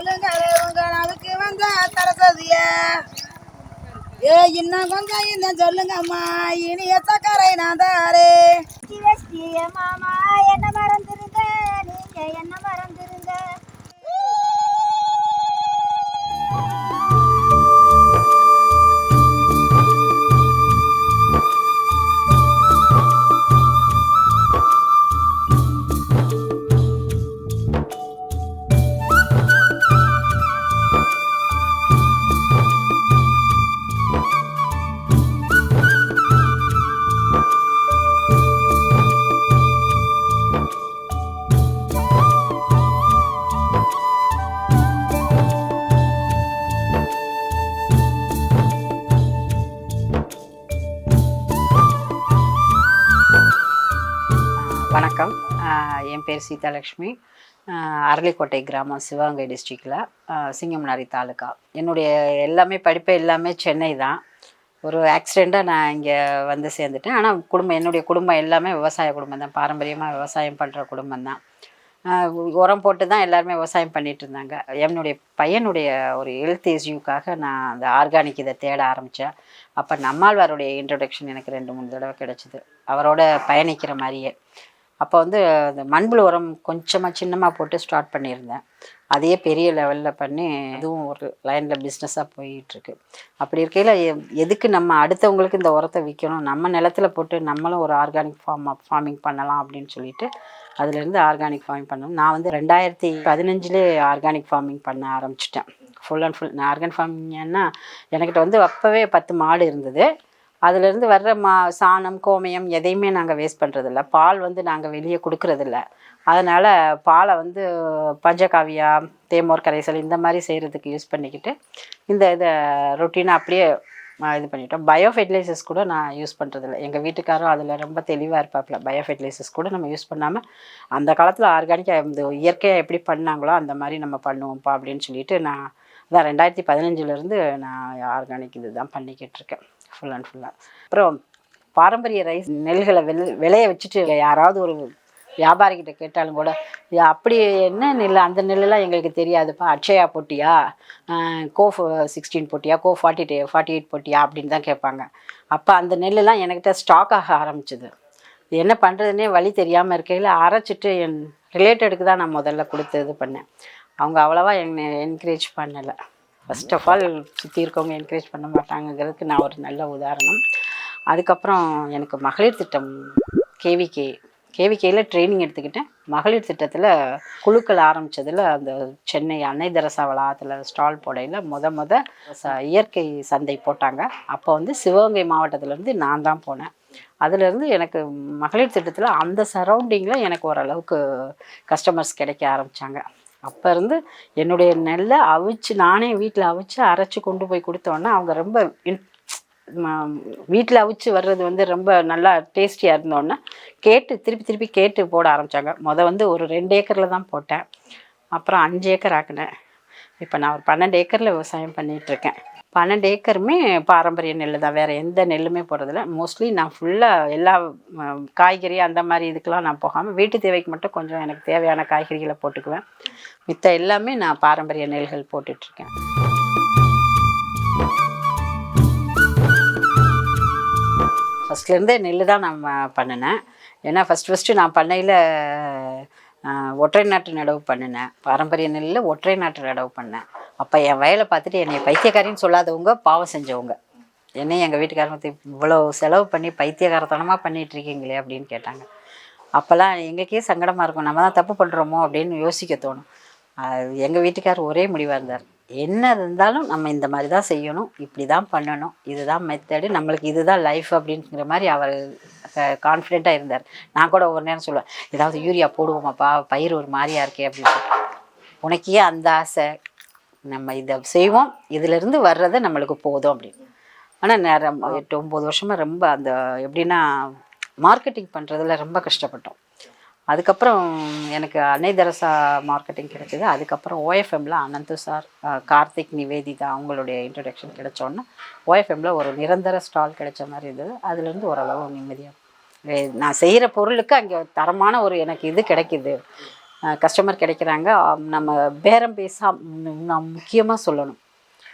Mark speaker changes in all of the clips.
Speaker 1: சொல்லுங்க உங்க நமக்கு வந்த தரசதிய ஏ இன்னும் கொஞ்சம் இன்னும் சொல்லுங்கம்மா இனிய சக்கரை நான் தாரே.
Speaker 2: மாமா.
Speaker 3: வணக்கம். என் பேர் சீதாலட்சுமி அரளிக்கோட்டை கிராமம் சிவகங்கை டிஸ்ட்ரிக்டில் சிங்கம்னாரி தாலுக்கா என்னுடைய எல்லாமே படிப்பு எல்லாமே சென்னை தான். ஒரு ஆக்சிடெண்ட்டாக நான் இங்கே வந்து சேர்ந்துட்டேன். ஆனால் குடும்பம் என்னுடைய குடும்பம் எல்லாமே விவசாய குடும்பம் தான். பாரம்பரியமாக விவசாயம் பண்ணுற குடும்பம் தான். உரம் போட்டு தான் எல்லாருமே விவசாயம் பண்ணிகிட்டு இருந்தாங்க. என்னுடைய பையனுடைய ஒரு ஹெல்த் இஷ்யூக்காக நான் அந்த ஆர்கானிக் இதை தேட ஆரம்பித்தேன் அப்போ நம்மாழ்வாருடைய இன்ட்ரடக்ஷன் எனக்கு ரெண்டு மூணு தடவை கிடச்சிது. அவரோட பயணிக்கிற மாதிரியே. அப்போ வந்து அந்த மண்புழு உரம் கொஞ்சமாக சின்னமாக போட்டு ஸ்டார்ட் பண்ணியிருந்தேன். அதையே பெரிய லெவலில் பண்ணி அதுவும் ஒரு லைனில் பிஸ்னஸாக போயிட்டுருக்கு. அப்படி இருக்கையில் எ- எதுக்கு நம்ம அடுத்தவங்களுக்கு இந்த உரத்தை விற்கணும் நம்ம நிலத்துல போட்டு நம்மளும் ஒரு ஆர்கானிக் ஃபார்ம் ஃபார்மிங் பண்ணலாம் அப்படின்னு சொல்லிட்டு அதுலேருந்து ஆர்கானிக் ஃபார்மிங் பண்ணணும். நான் வந்து ரெண்டாயிரத்தி பதினஞ்சுலேயே ஆர்கானிக் ஃபார்மிங் பண்ண ஆரம்பிச்சிட்டேன். ஃபுல் அண்ட் ஃபுல் நான் ஆர்கானிக் ஃபார்மிங்னா எனக்கிட்ட வந்து அப்போவே பத்து மாடு இருந்தது. அதுலேருந்து வர்ற மா சாணம் கோமயம் எதையுமே நாங்கள் வேஸ்ட் பண்ணுறதில்ல பால் வந்து நாங்கள் வெளியே கொடுக்கறதில்ல. அதனால் பாலை வந்து பஞ்சகாவியா தேமோர் கரைசல் இந்த மாதிரி செய்கிறதுக்கு யூஸ் பண்ணிக்கிட்டு இந்த இதை ரொட்டீனாக அப்படியே இது பண்ணிட்டோம். பயோ ஃபெர்டிலைசர்ஸ் கூட நான் யூஸ் பண்ணுறதில்ல எங்கள் வீட்டுக்காரும் அதில் ரொம்ப தெளிவாக இருப்பாப்புல பயோ ஃபெர்டிலைசர்ஸ் கூட நம்ம யூஸ் பண்ணாமல் அந்த காலத்தில் ஆர்கானிக்காக இந்த இயற்கையாக எப்படி பண்ணாங்களோ அந்த மாதிரி நம்ம பண்ணுவோம்ப்பா அப்படின்னு சொல்லிட்டு நான் அதான் ரெண்டாயிரத்தி பதினஞ்சுலேருந்து நான் ஆர்கானிக் இது தான் பண்ணிக்கிட்டு இருக்கேன். ஃபுல் அண்ட் ஃபுல்லாக அப்புறம் பாரம்பரிய ரைஸ் நெல்களை வெள் விளைய வச்சுட்டு யாராவது ஒரு வியாபாரிகிட்ட கேட்டாலும் கூட அப்படி என்ன நெல்? அந்த நெல்லாம் எங்களுக்கு தெரியாதுப்பா. அக்ஷயா போட்டியா? கோ சிக்ஸ்டீன் போட்டியா? Go forty day forty eight போட்டியா? அப்படின்னு தான் கேட்பாங்க. அப்போ அந்த நெல்லாம் எனக்கிட்ட ஸ்டாக் ஆக ஆரம்பிச்சிது. என்ன பண்ணுறதுனே வழி தெரியாமல் இருக்கையில் அரைச்சிட்டு என் ரிலேட்டடுக்கு தான் நான் முதல்ல கொடுத்து இது பண்ணேன். அவங்க அவ்வளோவா என்னை என்கரேஜ் பண்ணலை. ஃபர்ஸ்ட் ஆஃப் ஆல் சுற்றி இருக்கவங்க என்கரேஜ் பண்ண மாட்டாங்கிறதுக்கு நான் ஒரு நல்ல உதாரணம். அதுக்கப்புறம் எனக்கு மகளிர் திட்டம் கேவிகே கேவிகேயில் ட்ரைனிங் எடுத்துக்கிட்டேன். மகளிர் திட்டத்தில் குழுக்கள் ஆரம்பித்ததில் அந்த சென்னை அன்னை தெரசா வளாகத்தில் ஸ்டால் போடையில் முத முத ச- இயற்கை சந்தை போட்டாங்க. அப்போ வந்து சிவகங்கை மாவட்டத்திலேருந்து நான் தான் போனேன். அதுலேருந்து எனக்கு மகளிர் திட்டத்தில் அந்த சரௌண்டிங்கில் எனக்கு ஓரளவுக்கு கஸ்டமர்ஸ் கிடைக்க ஆரம்பித்தாங்க அப்போ இருந்து என்னுடைய நெல்லை அவிச்சு நானே வீட்டில் அவிச்சு அரைச்சி கொண்டு போய் கொடுத்தோன்னே அவங்க ரொம்ப வீட்டில் அவிச்சு வர்றது வந்து ரொம்ப நல்லா டேஸ்டியாக இருந்தோன்னே கேட்டு திருப்பி திருப்பி கேட்டு போட ஆரம்பித்தாங்க மொதல் வந்து ஒரு ரெண்டு ஏக்கரில் தான் போட்டேன். அப்புறம் அஞ்சு ஏக்கர் ஆக்கினேன். இப்போ நான் ஒரு பன்னெண்டு ஏக்கரில் விவசாயம் பண்ணிகிட்ருக்கேன். பன்னெண்டு ஏக்கருமே பாரம்பரிய நெல் தான். வேறு எந்த நெல்லுமே போடுறதில்ல. மோஸ்ட்லி நான் ஃபுல்லாக எல்லா காய்கறி அந்த மாதிரி இதுக்கெலாம் நான் போகாமல் வீட்டு தேவைக்கு மட்டும் கொஞ்சம் எனக்கு தேவையான காய்கறிகளை போட்டுக்குவேன். மித்த எல்லாமே நான் பாரம்பரிய நெல்கள் போட்டுட்ருக்கேன். ஃபஸ்ட்லேருந்தே நெல் தான் நான் பண்ணினேன். ஏன்னா ஃபஸ்ட் ஃபஸ்ட்டு நான் பண்ணையில் ஒற்றை நாட்டு நடவு பண்ணினேன். பாரம்பரிய நெல்லில் ஒற்றை நாட்டு நடவு பண்ணேன். அப்போ என் வயலை பார்த்துட்டு என்னை பைத்தியக்காரின்னு சொல்லாதவங்க பாவம் செஞ்சவங்க. என்னை எங்கள் வீட்டுக்காரங்க இவ்வளோ செலவு பண்ணி பைத்தியகாரத்தனமாக பண்ணிகிட்ருக்கீங்களே அப்படின்னு கேட்டாங்க. அப்போல்லாம் எங்களுக்கே சங்கடமாக இருக்கும். நம்ம தான் தப்பு பண்ணுறோமோ அப்படின்னு யோசிக்க தோணும். எங்கள் வீட்டுக்கார் ஒரே முடிவாக இருந்தார். என்ன இருந்தாலும் நம்ம இந்த மாதிரி தான் செய்யணும். இப்படி தான் பண்ணணும். இதுதான் மெத்தடு நம்மளுக்கு இதுதான் லைஃப் அப்படிங்கிற மாதிரி அவர் கான்ஃபிடெண்ட்டாக இருந்தார். நான் கூட ஒரு நேரம் சொல்லுவேன் ஏதாவது யூரியா போடுவோமாப்பா? பயிர் ஒரு மாதிரியா இருக்கே அப்படின்னு. உனக்கே அந்த ஆசை. நம்ம இதை செய்வோம் இதிலிருந்து வர்றது நம்மளுக்கு போதும் அப்படின்னு. ஆனால் நேரம் எட்டு ஒம்பது வருஷமாக ரொம்ப அந்த எப்படின்னா மார்க்கெட்டிங் பண்ணுறதுல ரொம்ப கஷ்டப்பட்டோம். அதுக்கப்புறம் எனக்கு அன்னைதரசா மார்க்கெட்டிங் கிடைச்சது. அதுக்கப்புறம் ஓஎஃப்எம்ல அனந்து சார் கார்த்திக் நிவேதிதா அவங்களுடைய இன்ட்ரடக்ஷன் கிடைச்சோன்னா ஓஎஃப்எம்ல ஒரு நிரந்தர ஸ்டால் கிடைச்ச மாதிரி இருந்தது. அதுலேருந்து ஓரளவு நிம்மதியாக நான் செய்கிற பொருளுக்கு அங்கே தரமான ஒரு எனக்கு இது கிடைக்கிது. கஸ்டமர் கிடைக்கிறாங்க. நம்ம பேரம் பேசா நான் முக்கியமாக சொல்லணும்.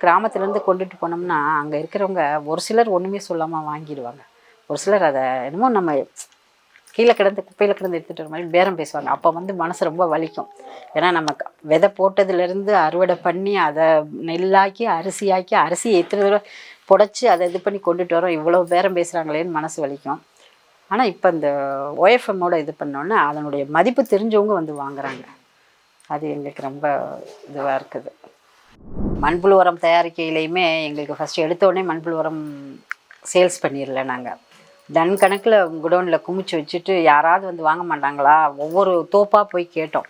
Speaker 3: கிராமத்துலேருந்து கொண்டுட்டு போனோம்னா அங்கே இருக்கிறவங்க ஒரு சிலர் ஒன்றுமே சொல்லாமல் வாங்கிடுவாங்க. ஒரு சிலர் அதை என்னமோ நம்ம கீழே கிடந்து குப்பையில் கிடந்து எடுத்துகிட்டு வர மாதிரி பேரம் பேசுவாங்க. அப்போ வந்து மனசு ரொம்ப வலிக்கும். ஏன்னா நம்ம விதை போட்டதுலேருந்து அறுவடை பண்ணி அதை நெல்லாக்கி அரிசியாக்கி அரிசி எத்தனை தடவை புடச்சி அதை இது பண்ணி கொண்டுட்டு வரோம் இவ்வளோ பேரம் பேசுகிறாங்களேன்னு மனசு வலிக்கும். ஆனால் இப்போ இந்த ஓஎஃப்எம்மோட இது பண்ணோன்னே அதனுடைய மதிப்பு தெரிஞ்சவங்க வந்து வாங்குறாங்க. அது எங்களுக்கு ரொம்ப இதுவாக இருக்குது. மண்புழு உரம் தயாரிக்கையிலையுமே எங்களுக்கு ஃபஸ்ட்டு எடுத்தோடனே மண்புழு உரம் சேல்ஸ் பண்ணிடல நாங்கள் டன் கணக்கில் குடோனில் குமிச்சு வச்சுட்டு யாராவது வந்து வாங்க மாட்டாங்களா? ஒவ்வொரு தோப்பாக போய் கேட்டோம்.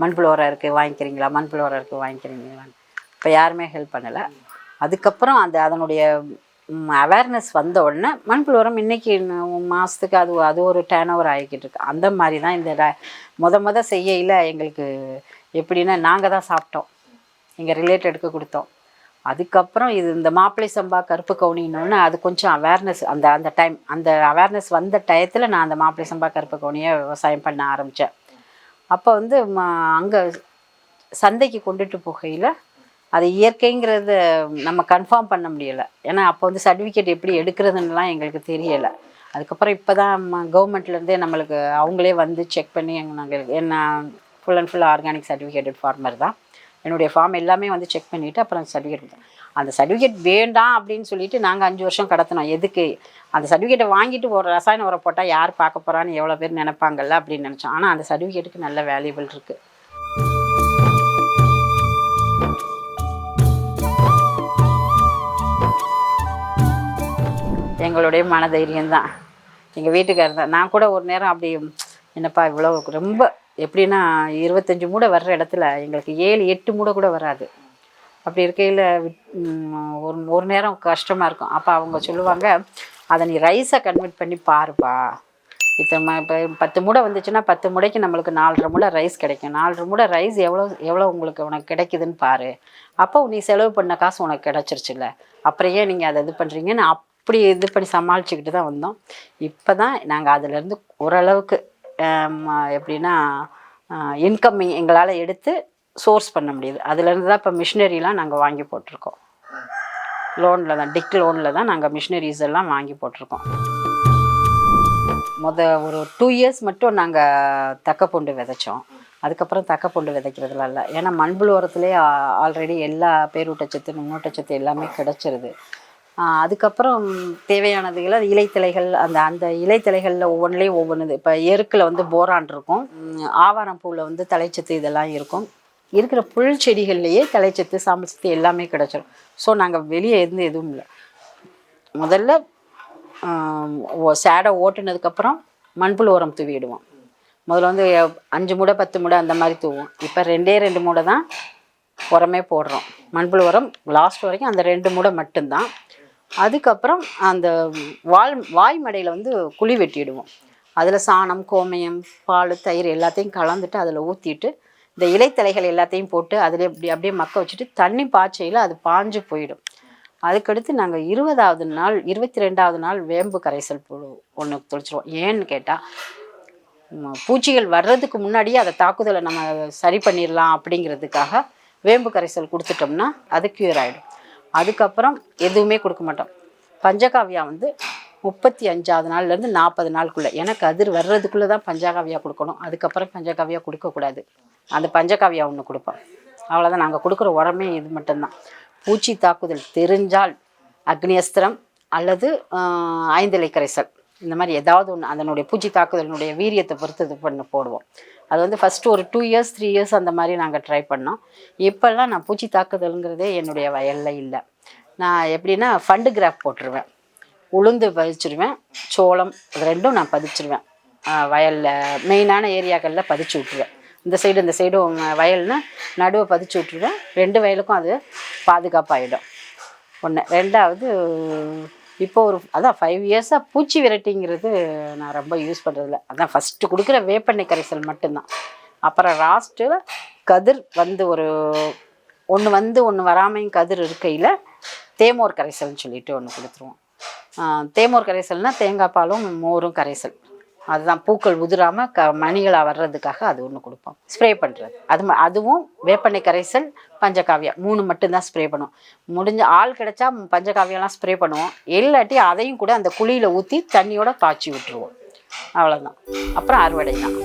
Speaker 3: மண்புழு உரம் இருக்குது வாங்கிக்கிறீங்களா? மண்புழு உரம் இருக்குது வாங்கிக்கிறீங்களான்னு. இப்போ யாருமே ஹெல்ப் பண்ணலை. அதுக்கப்புறம் அந்த அதனுடைய அவேர்னஸ் வந்த உடனே மண்புழு உரம் இன்னைக்கு மாதத்துக்கு அது அது ஒரு டேர்ன் ஓவர் ஆகிக்கிட்டு இருக்கு. அந்த மாதிரி தான் இந்த முத முத செய்யையில் எங்களுக்கு எப்படின்னா நாங்கள் தான் சாப்பிட்டோம். எங்கள் ரிலேட்டடுக்கு கொடுத்தோம். அதுக்கப்புறம் இது இந்த மாப்பிள்ளை சம்பா கருப்பு கவுனின்னு அது கொஞ்சம் அவேர்னஸ் அந்த அந்த டைம் அந்த அவேர்னஸ் வந்த டயத்தில் நான் அந்த மாப்பிள்ளை சம்பா கருப்பு கவுனியை விவசாயம் பண்ண ஆரம்பித்தேன் அப்போ வந்து அங்கே சந்தைக்கு கொண்டுட்டு போகையில் அது இயற்கைங்கிறத நம்ம கன்ஃபார்ம் பண்ண முடியலை. ஏன்னா அப்போ வந்து சர்டிஃபிகேட் எப்படி எடுக்கிறதுன்னெலாம் எங்களுக்கு தெரியலை. அதுக்கப்புறம் இப்போ தான் கவர்மெண்ட்லேருந்தே நம்மளுக்கு அவங்களே வந்து செக் பண்ணி எங்கள் நாங்கள் என்ன full and full organic certificated farmer தான். என்னுடைய ஃபார்ம் எல்லாமே வந்து செக் பண்ணிவிட்டு அப்புறம் சர்டிஃபிகேட் கொடுத்தேன் அந்த சர்டிஃபிகேட் வேண்டாம் அப்படின்னு சொல்லிட்டு நாங்கள் அஞ்சு வருஷம் கடத்தினோம். எதுக்கு? அந்த சர்டிஃபிகேட்டை வாங்கிட்டு ஒரு ரசாயன உரம் போட்டால் யார் பார்க்க போகிறான்னு எவ்வளோ பேர் நினைப்பாங்கல்ல அப்படின்னு நினச்சோம். ஆனால் அந்த சர்டிஃபிகேட்டுக்கு நல்ல வேல்யூபிள் இருக்குது எங்களுடைய மனதைரியம் தான் எங்கள் வீட்டுக்காரர் தான். நான் கூட ஒரு நேரம் அப்படி என்னப்பா இவ்வளோ ரொம்ப எப்படின்னா இருபத்தஞ்சி மூடை வர்ற இடத்துல எங்களுக்கு ஏழு எட்டு மூடை கூட வராது. அப்படி இருக்கையில் ஒரு ஒரு நேரம் கஷ்டமாக இருக்கும். அப்போ அவங்க சொல்லுவாங்க அதை நீ ரைஸை கன்வெர்ட் பண்ணி பாருப்பா. இத்தனை இப்போ பத்து மூடை வந்துச்சுன்னா பத்து மூடைக்கு நம்மளுக்கு நாலரை மூடை ரைஸ் கிடைக்கும். நாலரை மூடை ரைஸ் எவ்வளோ எவ்வளோ உங்களுக்கு உனக்கு கிடைக்குதுன்னு பாரு. அப்போ நீ செலவு பண்ண காசு உனக்கு கிடச்சிருச்சுல்ல. அப்புறம் ஏன் நீங்கள் அதை இது பண்ணுறீங்கன்னு அப்படி இது பண்ணி சமாளிச்சுக்கிட்டு தான் வந்தோம். இப்போ தான் நாங்கள் அதிலேருந்து ஓரளவுக்கு எப்படின்னா இன்கம்மிங் எங்களால் எடுத்து சோர்ஸ் பண்ண முடியுது. அதுலேருந்து தான் இப்போ மிஷினரிலாம் நாங்கள் வாங்கி போட்டிருக்கோம். லோனில் தான் டிக் லோனில் தான் நாங்கள் மிஷினரிஸ் எல்லாம் வாங்கி போட்டிருக்கோம். முத ஒரு டூ இயர்ஸ் மட்டும் நாங்கள் தக்கப்பூண்டு விதைச்சோம். அதுக்கப்புறம் தக்கப்பூண்டு விதைக்கிறதுல இல்லை. ஏன்னா மண்புழு உரத்துலேயே ஆல்ரெடி எல்லா பேரூட்டச்சத்து நுண்ணூட்டச்சத்து எல்லாமே கிடச்சிருது. அதுக்கப்புறம் தேவையானதுகளை இலைத்தலைகள் அந்த அந்த இலைத்தலைகளில் ஒவ்வொன்றிலையும் ஒவ்வொன்று இப்போ எருக்கில் வந்து போரான் இருக்கும். ஆவாரம் பூவில் வந்து தலைச்சத்து இதெல்லாம் இருக்கும். இருக்கிற புல் செடிகள்லேயே தலைச்சத்து சாம்பல் சத்து எல்லாமே கிடச்சிடும் ஸோ நாங்கள் வெளியே இருந்து எதுவும் இல்லை. முதல்ல சேடை ஓட்டுனதுக்கப்புறம் மண்புழு உரம் தூவிடுவோம் முதல்ல வந்து அஞ்சு மூடை பத்து மூடை அந்த மாதிரி தூவோம் இப்போ ரெண்டே ரெண்டு மூடை தான் உரமே போடுறோம். மண்புழு உரம் லாஸ்ட் வரைக்கும் அந்த ரெண்டு மூடை மட்டும்தான். அதுக்கப்புறம் அந்த வால் வாய் மடையில் வந்து குழி வெட்டிடுவோம். அதில் சாணம் கோமயம் பால் தயிர் எல்லாத்தையும் கலந்துட்டு அதில் ஊற்றிட்டு இந்த இலைத்தலைகள் எல்லாத்தையும் போட்டு அதில் இப்படி அப்படியே மக்க வச்சுட்டு தண்ணி பாய்ச்சையில் அது பாஞ்சு போயிடும். அதுக்கடுத்து நாங்கள் இருபதாவது நாள் இருபத்தி ரெண்டாவது நாள் வேம்பு கரைசல் ஒன்று தொளிச்சிருவோம். ஏன்னு கேட்டால் பூச்சிகள் வர்றதுக்கு முன்னாடியே அதை தாக்குதலை நம்ம சரி பண்ணிடலாம் அப்படிங்கிறதுக்காக வேம்பு கரைசல் கொடுத்துட்டோம்னா அது க்யூர் ஆகிடும் அதுக்கப்புறம் எதுவுமே கொடுக்க மாட்டோம். பஞ்சகாவியா வந்து முப்பத்தி அஞ்சாவது நாள்லேருந்து நாற்பது நாளுக்குள்ளே. எனக்கு அதிர் வர்றதுக்குள்ளே தான் பஞ்சகாவியா கொடுக்கணும். அதுக்கப்புறம் பஞ்சகாவியா கொடுக்கக்கூடாது அந்த பஞ்சகாவியா ஒன்று கொடுப்போம். அவ்வளோதான் நாங்கள் கொடுக்குற உரமே இது மட்டும்தான். பூச்சி தாக்குதல் தெரிஞ்சால் அக்னியஸ்திரம் அல்லது ஐந்திலை கரைசல் இந்த மாதிரி ஏதாவது ஒன்று அதனுடைய பூச்சி தாக்குதலினுடைய வீரியத்தை பொறுத்து இது பண்ண போடுவோம். அது வந்து ஃபஸ்ட்டு ஒரு டூ இயர்ஸ் த்ரீ இயர்ஸ் அந்த மாதிரி நாங்கள் ட்ரை பண்ணோம். இப்போல்லாம் நான் பூச்சி தாக்குதலுங்கிறதே என்னுடைய வயலில் இல்லை. நான் எப்படின்னா ஃபண்டு கிராஃப் போட்டுருவேன். உளுந்து பதிச்சிருவேன் சோளம் அது ரெண்டும் நான் பதிச்சிருவேன். வயலில் மெயினான ஏரியாக்களில் பதிச்சு விட்ருவேன் இந்த சைடு இந்த சைடும் வயல்னால் நடுவை பதிச்சு விட்ருவேன் ரெண்டு வயலுக்கும் அது பாதுகாப்பாகிடும் ஒன்று ரெண்டாவது இப்போ ஒரு அதான் ஃபைவ் இயர்ஸாக பூச்சி விரட்டிங்கிறது நான் ரொம்ப யூஸ் பண்ணுறதில்ல அதான் ஃபஸ்ட்டு கொடுக்குற வேப்பெண்ணெய் கரைசல் மட்டும்தான். அப்புறம் லாஸ்ட்டு கதிர் வந்து ஒரு ஒன்று வந்து ஒன்று வராமையும் கதிர் இருக்கையில் தேமோர் கரைசல்னு சொல்லிட்டு ஒன்று கொடுத்துருவோம். தேமோர் கரைசல்னால் தேங்காய் பாலும் மோரும் கரைசல். அதுதான் பூக்கள் உதிராமல் க மணிகளாக வர்றதுக்காக அது ஒன்று கொடுப்போம். ஸ்ப்ரே பண்ணுறது அது அதுவும் வேப்பெண்ணெய் கரைசல் பஞ்சகாவியம். மூணு மட்டும்தான் ஸ்ப்ரே பண்ணுவோம். முடிஞ்ச ஆள் கிடைச்சா பஞ்சகாவியம்லாம் ஸ்ப்ரே பண்ணுவோம். இல்லாட்டி அதையும் கூட அந்த குழியில் ஊற்றி தண்ணியோட காய்ச்சி விட்டுருவோம். அவ்வளோதான் அப்புறம் அறுவடை தான்.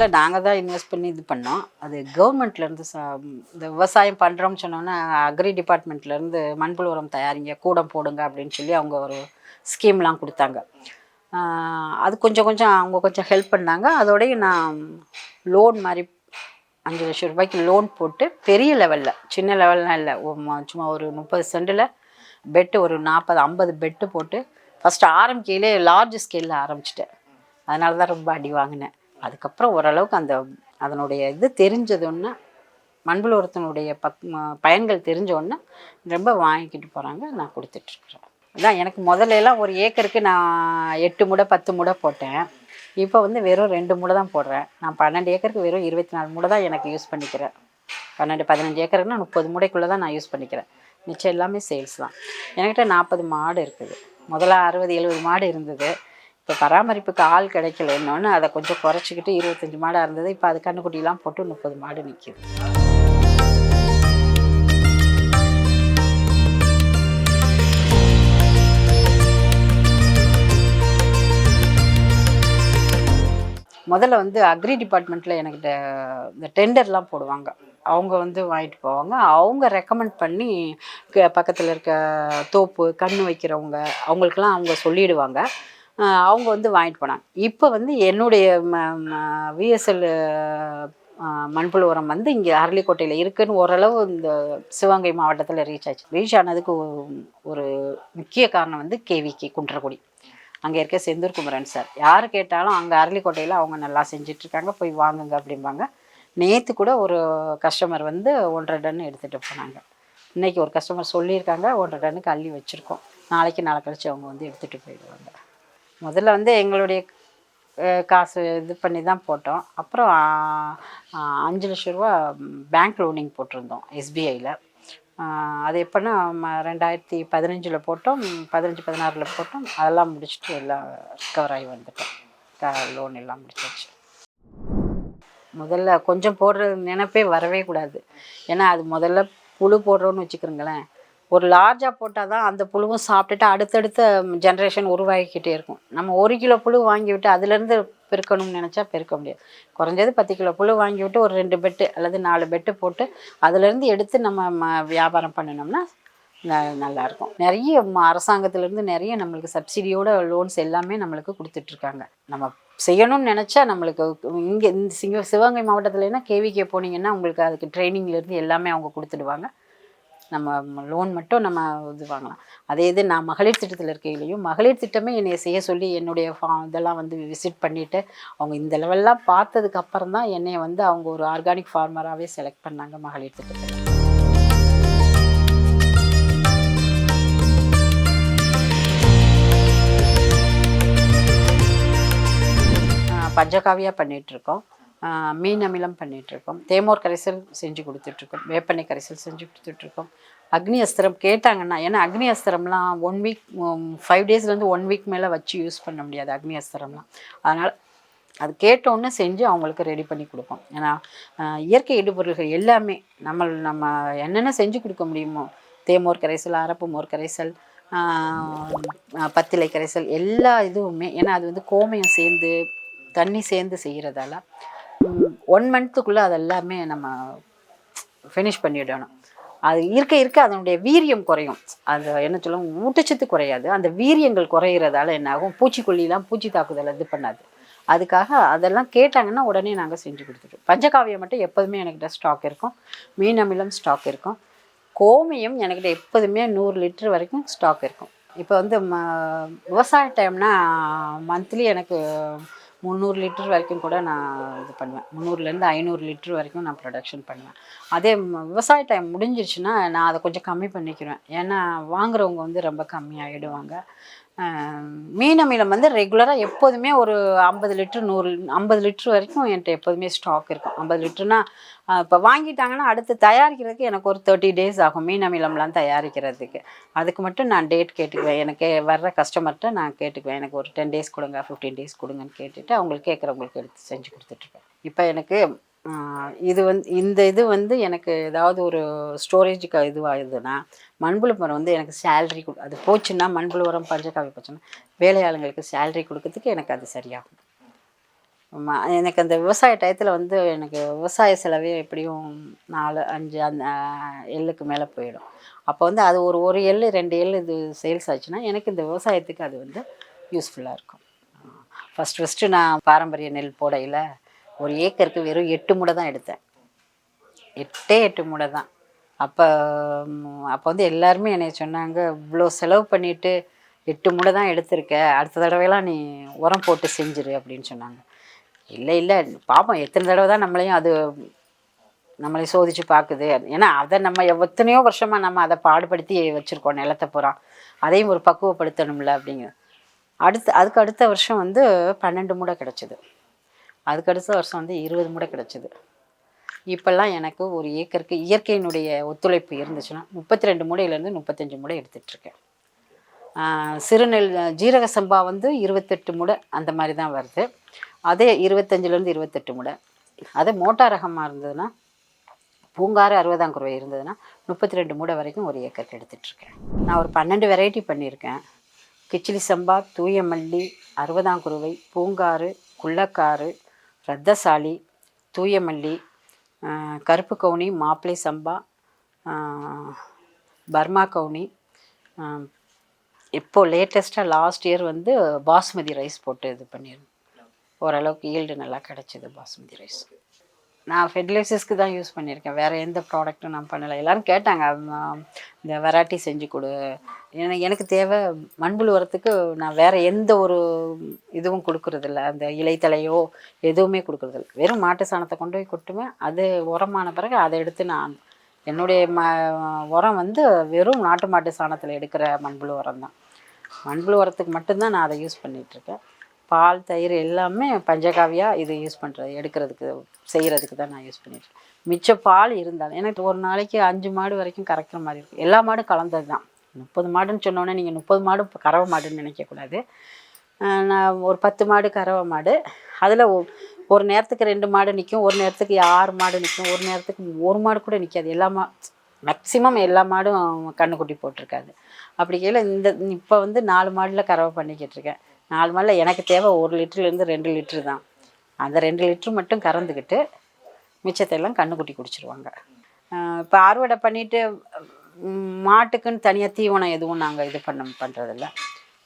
Speaker 3: முதல்ல நாங்கள் தான் இன்வெஸ்ட் பண்ணி இது பண்ணோம். அது கவர்மெண்ட்லேருந்து ச இந்த விவசாயம் பண்ணுறோம்னு சொன்னோன்னா அக்ரி டிபார்ட்மெண்ட்லேருந்து மண்புழு உரம் தயாரிங்க கூடம் போடுங்க அப்படின்னு சொல்லி அவங்க ஒரு ஸ்கீம்லாம் கொடுத்தாங்க. அது கொஞ்சம் கொஞ்சம் அவங்க கொஞ்சம் ஹெல்ப் பண்ணாங்க. அதோடய நான் லோன் மாதிரி அஞ்சு லட்சம் ரூபாய்க்கு லோன் போட்டு பெரிய லெவலில் சின்ன லெவல்லாம் இல்லை. சும்மா ஒரு முப்பது சென்டில் பெட்டு ஒரு நாற்பது ஐம்பது பெட்டு போட்டு ஃபஸ்ட்டு ஆரம்பிக்கையிலே லார்ஜ் ஸ்கேலில் ஆரம்பிச்சிட்டேன். அதனால தான் ரொம்ப அடி வாங்கினேன். அதுக்கப்புறம் ஓரளவுக்கு அந்த அதனுடைய இது தெரிஞ்சதுன்னா மண்புழு உரத்தினுடைய பக் பயன்கள் தெரிஞ்சோடனே ரொம்ப வாங்கிக்கிட்டு போகிறாங்க நான் கொடுத்துட்ருக்குறேன். அதான் எனக்கு முதல்ல எல்லாம் ஒரு ஏக்கருக்கு நான் எட்டு முடை பத்து முடை போட்டேன். இப்போ வந்து வெறும் ரெண்டு முடை தான் போடுறேன். நான் பன்னெண்டு ஏக்கருக்கு வெறும் இருபத்தி நாலு முடை தான் எனக்கு யூஸ் பண்ணிக்கிறேன். பன்னெண்டு பதினஞ்சு ஏக்கருக்குன்னா முப்பது முடைக்குள்ளே தான் நான் யூஸ் பண்ணிக்கிறேன். மிச்சம் எல்லாமே சேல்ஸ் தான். என்கிட்ட நாற்பது மாடு இருக்குது. முதல்ல அறுபது எழுபது மாடு இருந்தது. இப்போ பராமரிப்புக்கு ஆள் கிடைக்கல இன்னொன்று அதை கொஞ்சம் குறைச்சிக்கிட்டு இருபத்தஞ்சி மாடாக இருந்தது. இப்போ அது கண்ணுக்குட்டிலாம் போட்டு முப்பது மாடு நிற்கிது முதல்ல வந்து அக்ரி டிபார்ட்மெண்ட்டில் எனக்கு இந்த டெண்டர்லாம் போடுவாங்க. அவங்க வந்து வாங்கிட்டு போவாங்க. அவங்க ரெக்கமெண்ட் பண்ணி பக்கத்தில் இருக்க தோப்பு கண் வைக்கிறவங்க அவங்களுக்கெல்லாம் அவங்க சொல்லிடுவாங்க. அவங்க வந்து வாங்கிட்டு போனாங்க. இப்போ வந்து என்னுடைய விஎஸ்எல் மண்புழு உரம் வந்து இங்கே அரளிக்கோட்டையில் இருக்குன்னு ஓரளவு இந்த சிவகங்கை மாவட்டத்தில் ரீச் ஆச்சு. ரீச் ஆனதுக்கு ஒரு- முக்கிய காரணம் வந்து கேவிகே குன்றக்குடி. அங்கே இருக்க செந்தூர் குமரன் சார். யார் கேட்டாலும் அங்கே அரளிக்கோட்டையில் அவங்க நல்லா செஞ்சிட்ருக்காங்க போய் வாங்குங்க அப்படிம்பாங்க. நேற்று கூட ஒரு கஸ்டமர் வந்து ஒன்றரை டன் எடுத்துகிட்டு போனாங்க. இன்றைக்கி ஒரு கஸ்டமர் சொல்லியிருக்காங்க ஒன்றரை டன்னுக்கு அள்ளி வச்சுருக்கோம். நாளைக்கு நாளை கழிச்சு அவங்க வந்து எடுத்துகிட்டு போயிடுவாங்க. முதல்ல வந்து எங்களுடைய காசு இது பண்ணி தான் போட்டோம். அப்புறம் அஞ்சு லட்ச ரூபா பேங்க் லோனிங் போட்டிருந்தோம் எஸ்பிஐயில் அது எப்போன்னா ரெண்டாயிரத்தி பதினஞ்சில் போட்டோம் பதினஞ்சு பதினாறில் போட்டோம். அதெல்லாம் முடிச்சுட்டு எல்லாம் ரிக்கவர் ஆகி வந்துட்டோம். லோன் எல்லாம் முடிச்சாச்சு முதல்ல கொஞ்சம் போடுற நினைப்பே வரவே கூடாது. ஏன்னா அது முதல்ல புழு போடுறோன்னு வச்சுக்கிறோங்களேன் ஒரு லார்ஜாக போட்டால் தான் அந்த புழுவும் சாப்பிட்டுட்டு அடுத்தடுத்த ஜென்ரேஷன் உருவாகிக்கிட்டே இருக்கும். நம்ம ஒரு கிலோ புழு வாங்கி விட்டு அதுலேருந்து பெருக்கணும்னு நினச்சா பெருக்க முடியாது. குறைஞ்சது பத்து கிலோ புழு வாங்கி விட்டு ஒரு ரெண்டு பெட்டு அல்லது நாலு பெட்டு போட்டு அதுலேருந்து எடுத்து நம்ம ம- வியாபாரம் பண்ணினோம்னா ந- நிறைய ம- அரசாங்கத்திலேருந்து நிறைய நம்மளுக்கு சப்சிடியோட லோன்ஸ் எல்லாமே நம்மளுக்கு கொடுத்துட்ருக்காங்க. நம்ம செய்யணும்னு நினச்சா நம்மளுக்கு இங்கே இந்த சிங்க சிவகங்கை மாவட்டத்துலேன்னா கேவிகே போனீங்கன்னா உங்களுக்கு அதுக்கு ட்ரைனிங்லேருந்து எல்லாமே அவங்க கொடுத்துடுவாங்க. நம்ம லோன் மட்டும் நம்ம இது வாங்கலாம். அதே இது நான் மகளிர் திட்டத்தில் இருக்கையிலையும் மகளிர் திட்டமே என்னை செய்ய சொல்லி என்னுடைய ஃபா இதெல்லாம் வந்து விசிட் பண்ணிவிட்டு அவங்க இந்த லெவல்லாம் பார்த்ததுக்கு அப்புறம் தான் என்னை வந்து அவங்க ஒரு ஆர்கானிக் ஃபார்மராகவே செலக்ட் பண்ணாங்க மகளிர் திட்டத்தில். பஞ்சகாவியாக பண்ணிகிட்ருக்கோம் இருக்கோம். மீன் அமிலம் பண்ணிகிட்ருக்கோம் தேமோர் கரைசல் செஞ்சு கொடுத்துட்ருக்கோம் வேப்பனை கரைசல் செஞ்சு கொடுத்துட்ருக்கோம் அக்னி அஸ்திரம் கேட்டாங்கன்னா ஏன்னா அக்னி அஸ்திரம்லாம் ஒன் வீக் ஃபைவ் டேஸ்லேருந்து ஒன் வீக் மேலே வச்சு யூஸ் பண்ண முடியாது அக்னி அஸ்திரம்லாம். அதனால் அது கேட்டோன்னே செஞ்சு அவங்களுக்கு ரெடி பண்ணி கொடுப்போம். ஏன்னா இயற்கை இடுபொருள்கள் எல்லாமே நம்ம நம்ம என்னென்ன செஞ்சு கொடுக்க முடியுமோ தேமோர் கரைசல் அரப்பு மோர் கரைசல் பத்திலை கரைசல் எல்லா இதுவுமே ஏன்னா அது வந்து கோமயம் சேர்ந்து தண்ணி சேர்ந்து செய்கிறதால ஒன் மந்த்துக்குள்ளே அது எல்லாமே நம்ம ஃபினிஷ் பண்ணிடணும். அது இருக்க இருக்க அதனுடைய வீரியம் குறையும். அது என்ன சொல்லுவோம்? ஊட்டச்சத்து குறையாது. அந்த வீரியங்கள் குறையிறதால என்னாகும் பூச்சிக்கொல்லிலாம் பூச்சி தாக்குதல் இது பண்ணாது. அதுக்காக அதெல்லாம் கேட்டாங்கன்னா உடனே நாங்கள் செஞ்சு கொடுத்துருவோம் பஞ்சகாவியம் மட்டும் எப்போதுமே என்கிட்ட ஸ்டாக் இருக்கும். மீன் அமிலம் ஸ்டாக் இருக்கும். கோமியம் என்கிட்ட எப்போதுமே நூறு லிட்டர் வரைக்கும் ஸ்டாக் இருக்கும். இப்போ வந்து ம விவசாய டைம்னா மந்த்லி எனக்கு முந்நூறு லிட்டர் வரைக்கும் கூட நான் இது பண்ணுவேன். முந்நூறுலேருந்து ஐநூறு லிட்டர் வரைக்கும் நான் ப்ரொடக்ஷன் பண்ணுவேன். அதே விவசாய டைம் முடிஞ்சிருச்சுன்னா நான் அதை கொஞ்சம் கம்மி பண்ணிக்கிறேன் ஏன்னா வாங்குறவங்க வந்து ரொம்ப கம்மியாகிடுவாங்க மீன் அமிலம் வந்து ரெகுலராக எப்போதுமே ஒரு ஐம்பது லிட்ரு நூறு ஐம்பது லிட்ரு வரைக்கும் என்கிட்ட எப்போதுமே ஸ்டாக் இருக்கும். ஐம்பது லிட்ருனா இப்போ வாங்கிட்டாங்கன்னா அடுத்து தயாரிக்கிறதுக்கு எனக்கு ஒரு தேர்ட்டி டேஸ் ஆகும் மீன் அமிலம்லாம் தயாரிக்கிறதுக்கு. அதுக்கு மட்டும் நான் டேட் கேட்டுக்குவேன். எனக்கு வர்ற கஸ்டமர்கிட்ட நான் கேட்டுக்குவேன். எனக்கு ஒரு டென் டேஸ் கொடுங்க ஃபிஃப்டீன் டேஸ் கொடுங்கன்னு கேட்டுட்டு அவங்களுக்கு கேட்குறவங்களுக்கு எடுத்து செஞ்சு கொடுத்துட்ருப்பேன் இப்போ எனக்கு இது வந்து இந்த இது வந்து எனக்கு ஏதாவது ஒரு ஸ்டோரேஜுக்கு இதுவாகுதுன்னா மண்புழுமரம் வந்து எனக்கு சேல்ரி கொடு அது போச்சுன்னா மண்புழு உரம் பஞ்சகாவி போச்சுன்னா வேலையாளுங்களுக்கு சேல்ரி கொடுக்கறதுக்கு எனக்கு அது சரியாகும். எனக்கு அந்த விவசாய டயத்தில் வந்து எனக்கு விவசாய செலவே எப்படியும் நாலு அஞ்சு அந்த எள்ளுக்கு மேலே போயிடும். அப்போ வந்து அது ஒரு ஒரு எள்ளு ரெண்டு எள்ளு இது சேல்ஸ் ஆச்சுன்னா எனக்கு இந்த விவசாயத்துக்கு அது வந்து யூஸ்ஃபுல்லாக இருக்கும். ஃபஸ்ட் ஃபஸ்ட்டு நான் பாரம்பரிய நெல் போடையில் ஒரு ஏக்கருக்கு வெறும் எட்டு மூடை தான் எடுத்தேன். எட்டே எட்டு மூடை தான். அப்போ அப்போ வந்து எல்லாருமே என்னை சொன்னாங்க இவ்வளோ செலவு பண்ணிவிட்டு எட்டு மூடை தான் எடுத்திருக்க. அடுத்த தடவைலாம் நீ உரம் போட்டு செஞ்சிரு அப்படின்னு சொன்னாங்க. இல்லை இல்லை பாப்போம் எத்தனை தடவை தான் நம்மளையும் அது நம்மளை சோதிச்சு பார்க்குது ஏன்னா அதை நம்ம எத்தனையோ வருஷமாக நம்ம அதை பாடுபடுத்தி வச்சுருக்கோம் நிலத்தை பூரா. அதையும் ஒரு பக்குவப்படுத்தணும்ல அப்படிங்க அடுத்து அதுக்கு அடுத்த வருஷம் வந்து பன்னெண்டு மூடை கிடச்சிது. அதுக்கு அடுத்த வருஷம் வந்து இருபது மூடை கிடச்சிது. இப்போல்லாம் எனக்கு ஒரு ஏக்கருக்கு இயற்கையினுடைய ஒத்துழைப்பு இருந்துச்சுன்னா முப்பத்தி ரெண்டு மூடையிலேருந்து முப்பத்தஞ்சு மூடை எடுத்துட்ருக்கேன் சிறுநெல் ஜீரக சம்பா வந்து இருபத்தெட்டு மூடை அந்த மாதிரி தான் வருது. அதே இருபத்தஞ்சிலேருந்து இருபத்தெட்டு மூடை. அதே மோட்டார் ரகமாக இருந்ததுன்னா பூங்காறு அறுபதாம் குருவை இருந்ததுன்னா முப்பத்தி ரெண்டு மூடை வரைக்கும் ஒரு ஏக்கருக்கு எடுத்துட்ருக்கேன் நான் ஒரு பன்னெண்டு வெரைட்டி பண்ணியிருக்கேன். கிச்சிலி சம்பா தூய மல்லி அறுபதாம் குருவை பூங்காறு குள்ளக்காறு ரத்தசாலி தூயமல்லி கருப்பு கவுனி மாப்பிளை சம்பா பர்மா கவுனி இப்போது இப்போ லேட்டஸ்ட்டாக லாஸ்ட் இயர் வந்து பாஸ்மதி ரைஸ் போட்டு இது பண்ணியிருந்தோம் ஓரளவுக்கு ஈல்டு நல்லா கிடச்சிது பாஸ்மதி ரைஸ் நான் ஃபெர்டிலைசர்ஸ்க்கு தான் யூஸ் பண்ணியிருக்கேன். வேறு எந்த ப்ராடக்ட்டும் நான் பண்ணலை. எல்லாரும் கேட்டாங்க இந்த வெரைட்டி செஞ்சு கொடு. ஏன்னா எனக்கு தேவை மண்புழு உரத்துக்கு நான் வேறு எந்த ஒரு இதுவும் கொடுக்குறதில்ல. அந்த இலைத்தலையோ எதுவுமே கொடுக்குறதில்ல. வெறும் மாட்டு சாணத்தை கொண்டு போய் கொட்டுவேன். அது உரமான பிறகு அதை எடுத்து நான் என்னுடைய ம உரம் வந்து வெறும் நாட்டு மாட்டு சாணத்தில் எடுக்கிற மண்புழு உரம் தான். மண்புழு உரத்துக்கு மட்டும்தான் நான் அதை யூஸ் பண்ணிகிட்ருக்கேன் பால் தயிர் எல்லாமே பஞ்சகாவியாக இது யூஸ் பண்ணுறது எடுக்கிறதுக்கு செய்கிறதுக்கு தான் நான் யூஸ் பண்ணிடுறேன் மிச்ச பால் இருந்தாலும் எனக்கு ஒரு நாளைக்கு அஞ்சு மாடு வரைக்கும் கறக்கிற மாதிரி இருக்கும் எல்லா மாடும் கலந்தது தான். முப்பது மாடுன்னு சொன்னோன்னே நீங்கள் முப்பது மாடு கறவை மாடுன்னு நினைக்கக்கூடாது நான் ஒரு பத்து மாடு கறவை மாடு. அதில் ஒரு நேரத்துக்கு ரெண்டு மாடு நிற்கும் ஒரு நேரத்துக்கு ஆறு மாடு நிற்கும் ஒரு நேரத்துக்கு ஒரு மாடு கூட நிற்காது எல்லா மா மேக்ஸிமம் எல்லா மாடும் கண்ணுக்குட்டி போட்டிருக்காது. அப்படி கையில் இந்த இப்போ வந்து நாலு மாடில் கறவை பண்ணிக்கிட்டு இருக்கேன். நாலு மாடில் எனக்கு தேவை ஒரு லிட்டர்லேருந்து ரெண்டு லிட்ரு தான். அந்த ரெண்டு லிட்ரு மட்டும் கறந்துக்கிட்டு மிச்சத்தை எல்லாம் கண்ணுக்குட்டி குடிச்சிருவாங்க. இப்போ அறுவடை பண்ணிவிட்டு மாட்டுக்குன்னு தனியாக தீவனம் எதுவும் நாங்கள் இது பண்ண பண்ணுறதில்ல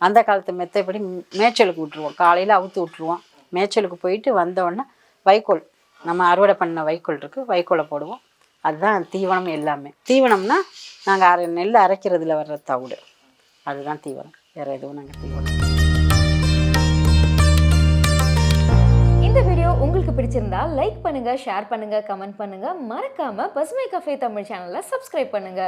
Speaker 3: அந்த காலத்து மெத்தப்படி மேய்ச்சலுக்கு விட்ருவோம் காலையில் அவுத்து விட்ருவோம் மேய்ச்சலுக்கு போயிட்டு வந்தோடனே வைக்கோல் நம்ம அறுவடை பண்ண வைக்கோல் இருக்குது வைக்கோலை போடுவோம். அதுதான் தீவனம் எல்லாமே. தீவனம்னா நாங்கள் அரை நெல் அரைக்கிறதுல வர்ற தவிடு. அதுதான் தீவனம். வேறு எதுவும் நாங்கள் தீவனம்
Speaker 4: உங்களுக்கு பிடிச்சிருந்தா லைக் பண்ணுங்க ஷேர் பண்ணுங்க கமெண்ட் பண்ணுங்க. மறக்காம பசுமை கஃபே தமிழ் சேனலை சப்ஸ்கிரைப் பண்ணுங்க.